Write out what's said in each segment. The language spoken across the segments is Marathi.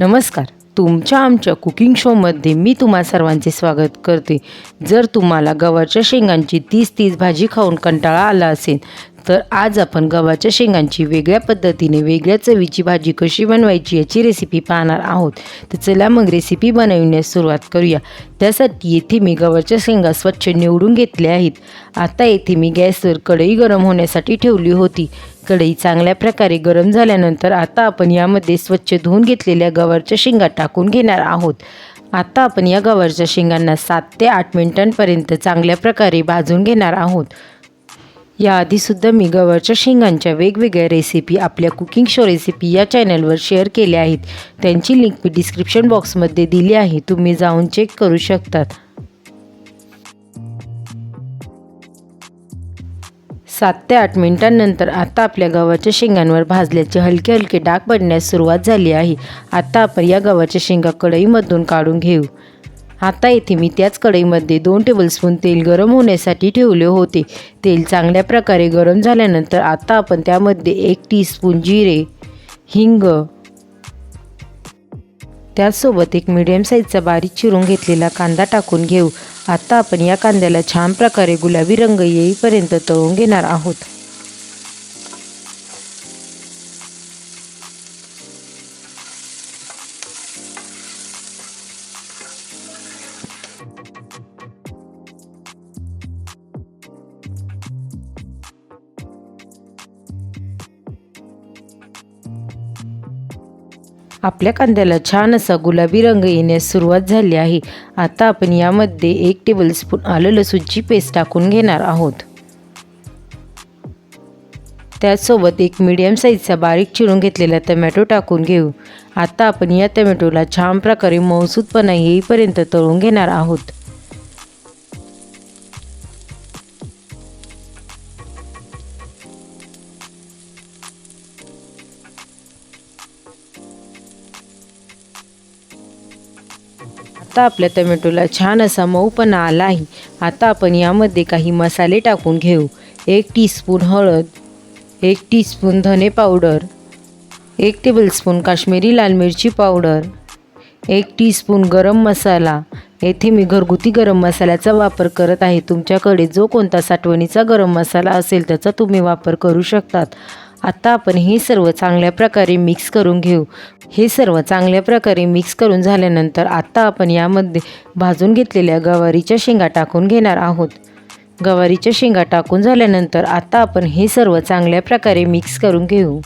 नमस्कार. तुमच्या आमच्या कुकिंग शोमध्ये मी तुम्हा सर्वांचे स्वागत करते. जर तुम्हाला गव्हाच्या शेंगांची तीस तीस भाजी खाऊन कंटाळा आला असेल तर आज आपण गव्हाच्या शेंगांची वेगळ्या पद्धतीने वेगळ्या चवीची भाजी कशी बनवायची याची रेसिपी पाहणार आहोत. तर चला मग रेसिपी बनविण्यास सुरुवात करूया. त्यासाठी येथे मी गव्हाच्या शेंगा स्वच्छ निवडून घेतल्या आहेत. आता येथे मी गॅसवर कढई गरम होण्यासाठी ठेवली होती. कढई चांगल्या प्रकारे गरम झाल्यानंतर आता आपण यामध्ये स्वच्छ धुवून घेतलेल्या गवारच्या शेंगा टाकून घेणार आहोत. आता आपण या गवारच्या शेंगांना सात ते आठ मिनिटांपर्यंत चांगल्या प्रकारे भाजून घेणार आहोत. याआधीसुद्धा मी गव्हाच्या शेंगांच्या वेगवेगळ्या रेसिपी आपल्या कुकिंग शो रेसिपी या चॅनलवर शेअर केल्या आहेत. त्यांची लिंक मी डिस्क्रिप्शन बॉक्समध्ये दिली आहे. तुम्ही जाऊन चेक करू शकतात. सात ते आठ मिनिटांनंतर आता आपल्या गव्हाच्या शेंगांवर भाजल्याचे हलके हलके डाग पडण्यास सुरुवात झाली आहे. आता आपण या गव्हाच्या शेंगा कढईमधून काढून घेऊ. आता येथे मी त्याच कढईमध्ये दोन टेबलस्पून तेल गरम होण्यासाठी ठेवले होते. तेल चांगल्या प्रकारे गरम झाल्यानंतर आता आपण त्यामध्ये एक टीस्पून जिरे हिंग त्याचसोबत एक मीडियम साईजचा बारीक चिरून घेतलेला कांदा टाकून घेऊ. आता आपण या कांद्याला छान प्रकारे गुलाबी रंग येईपर्यंत तळून घेणार आहोत. आपल्या कांद्याला छान असा गुलाबी रंग येण्यास सुरुवात झाली आहे. आता आपण यामध्ये एक टेबलस्पून आलं लसूणची पेस्ट टाकून घेणार आहोत. त्याचसोबत एक मीडियम साईजचा बारीक चिरून घेतलेला टमॅटो टाकून घेऊ. आता आपण या टमॅटोला छान प्रकारे मौसूदपणा येईपर्यंत तळून घेणार आहोत. आता आपल्या टमॅटोला छान असा मऊपणा आला आहे. आता आपण यामध्ये काही मसाले टाकून घेऊ. एक टीस्पून हळद एक टीस्पून धने पावडर एक टेबलस्पून काश्मीरी लाल मिरची पावडर एक टीस्पून गरम मसाला. येथे मी घरगुती गरम मसाल्याचा वापर करत आहे. तुमच्याकडे जो कोणता साठवणीचा गरम मसाला असेल त्याचा तुम्ही वापर करू शकतात. आता आपण हे सर्व चांगल्या प्रकारे मिक्स करून घेऊ. हे सर्व चांगल्या प्रकारे मिक्स करून झाल्यानंतर आत्ता आपण यामध्ये भाजून घेतलेल्या गवारीच्या शेंगा टाकून घेणार आहोत. गवारीच्या शेंगा टाकून झाल्यानंतर आता आपण हे सर्व चांगल्या प्रकारे मिक्स करून घेऊ.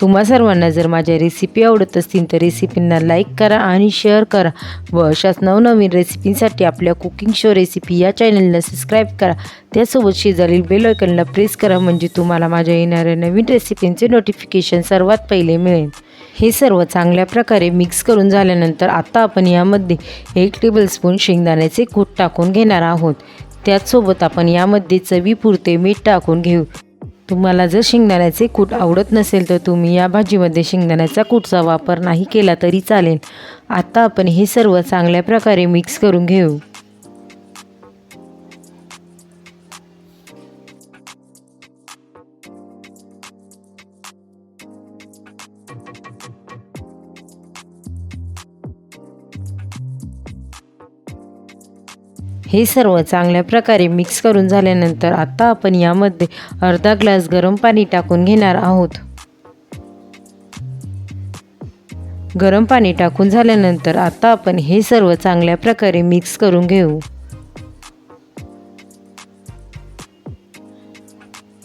तुम्हा सर्वांना जर माझ्या रेसिपी आवडत असतील तर रेसिपींना लाईक करा आणि शेअर करा. व अशाच नवनवीन रेसिपींसाठी आपल्या कुकिंग शो रेसिपी या चॅनलला सबस्क्राईब करा. त्यासोबत शेजारील बेल आयकनला प्रेस करा म्हणजे तुम्हाला माझ्या येणाऱ्या नवीन रेसिपींचे नोटिफिकेशन सर्वात पहिले मिळेल. हे सर्व चांगल्या प्रकारे मिक्स करून झाल्यानंतर आता आपण यामध्ये एक टेबलस्पून शेंगदाण्याचे कूट टाकून घेणार आहोत. त्याचसोबत आपण यामध्ये चवीपुरते मीठ टाकून घेऊ. तुम्हाला जर शेंगदाण्याचे कूट आवडत नसेल तर तुम्ही या भाजीमध्ये शेंगदाण्याचा कूटचा वापर नाही केला तरी चालेल. आता आपण हे सर्व चांगल्या प्रकारे मिक्स करून घेऊ. हे सर्व चांगल्या प्रकारे मिक्स करून झाल्यानंतर आत्ता आपण यामध्ये अर्धा ग्लास गरम पाणी टाकून घेणार आहोत. गरम पाणी टाकून झाल्यानंतर आता आपण हे सर्व चांगल्या प्रकारे मिक्स करून घेऊ.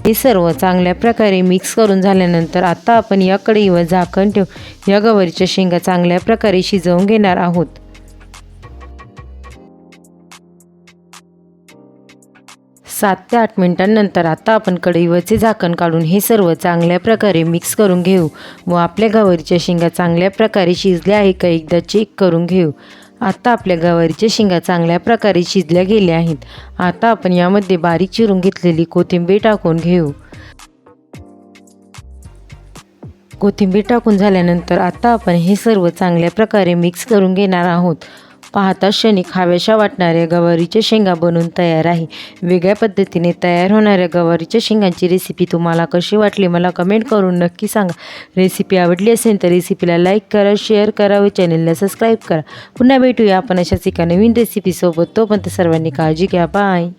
हे सर्व चांगल्या प्रकारे मिक्स करून झाल्यानंतर आता आपण या कढईवर झाकण ठेवू. या गवारीच्या शेंगा चांगल्या प्रकारे शिजवून घेणार आहोत. सात ते आठ मिनिटांनंतर आता आपण कढईवरचे झाकण काढून हे सर्व चांगल्या प्रकारे मिक्स करून घेऊ व आपल्या गवारीच्या शेंगा चांगल्या प्रकारे शिजल्या आहे का एकदा चेक करून घेऊ. आता आपल्या गवारीच्या शेंगा चांगल्या प्रकारे शिजल्या गेल्या आहेत. आता आपण यामध्ये बारीक चिरून घेतलेली कोथिंबीर टाकून घेऊ. कोथिंबीर टाकून झाल्यानंतर आता आपण हे सर्व चांगल्या प्रकारे मिक्स करून घेणार आहोत. पाहता क्षणी खाव्याशा वाटणाऱ्या गवारीच्या शेंगा बनून तयार आहे. वेगळ्या पद्धतीने तयार होणाऱ्या गवारीच्या शेंगांची रेसिपी तुम्हाला कशी वाटली मला कमेंट करून नक्की सांगा. रेसिपी आवडली असेल तर रेसिपीला लाईक करा शेअर करा व चॅनलला सबस्क्राईब करा. पुन्हा भेटूया आपण अशाच एका नवीन रेसिपीसोबत तोपर्यंत सर्वांनी काळजी घ्या. बाय